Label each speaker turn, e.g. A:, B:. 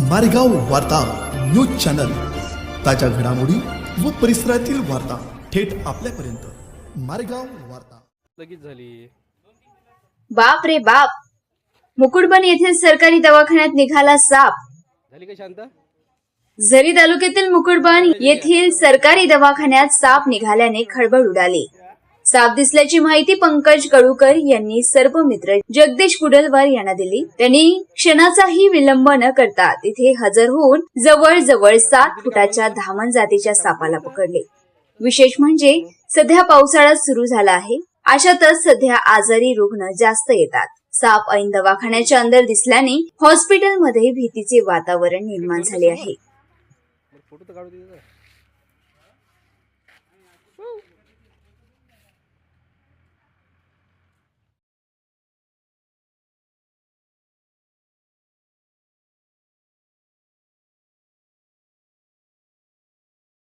A: मारेगाव वार्ता news channel. ताज्या घडामोडी व परिसरातील वार्ता थेट आपल्यापर्यंत. मारेगाव वार्ता.
B: लगेच झाली.
C: बाप रे बाप. मुकुटबन येथील सरकारी दवाखान्यात निघाला साप.
B: झाली का शांत?
C: झरी तालुक्यातील मुकुटबन येथील सरकारी दवाखान्यात साप निघाल्याने खळबळ उडाली. साप दिसल्याची माहिती पंकज कळूकर यांनी सर्पमित्र जगदीश कुडलवार यांना दिली. त्यांनी क्षणाचाही विलंब न करता तिथे हजर होऊन जवळजवळ सात फुटाच्या धामण जातीच्या सापाला पकडले. विशेष म्हणजे सध्या पावसाळा सुरू झाला आहे. अशातच सध्या आजारी रुग्ण जास्त येतात. साप ऐन दवाखान्याच्या अंदर दिसल्याने हॉस्पिटलमध्ये भीतीचे वातावरण निर्माण झाले आहे.
B: फोटो तर काढू दे